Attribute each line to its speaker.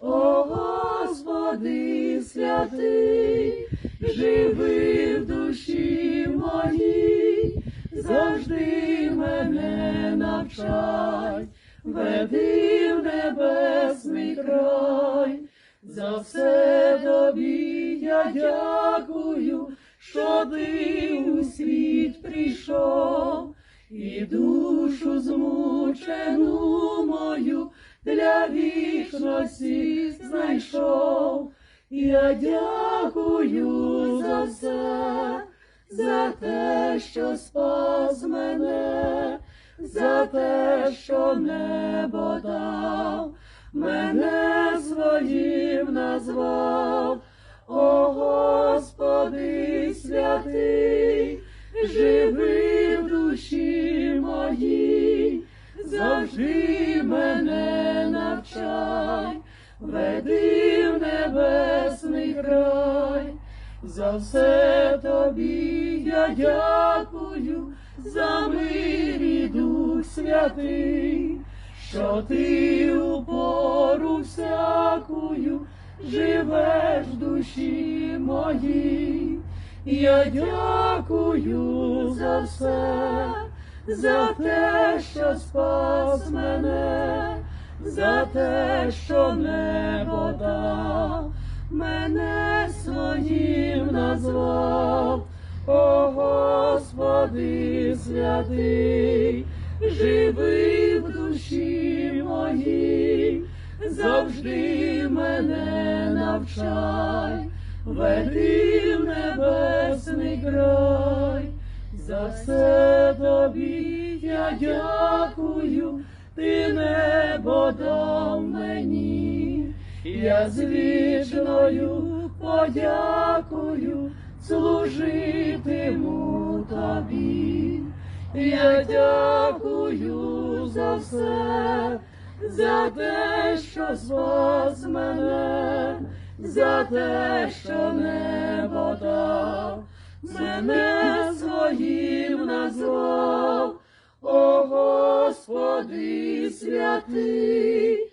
Speaker 1: О Господи святий, живи в душі моїй, завжди мене навчай, веди в небесний край, за все тобі я дякую, що ти у світ прийшов, і душу змучену мою для вічності знайшов. Я дякую за все, за те, що спас мене, за те, що небо дав, мене своїм назвав, о Господи святий, веди в небесний край, за все тобі я дякую, за мир і дух святий, що ти у пору всякую живеш в душі моїй. Я дякую за все, за те, що спас мене, за те, що небо дав, мене своїм назвав, о Господи святий, живи в душі моїй, завжди мене навчай, веди в небесний край, за все тобі я дякую, ти небо дав мені, я з вічною подякую, служитиму тобі. Я дякую за все, за те, що спас мене, за те, що небо дав, мене своїм назвав, Господи святий.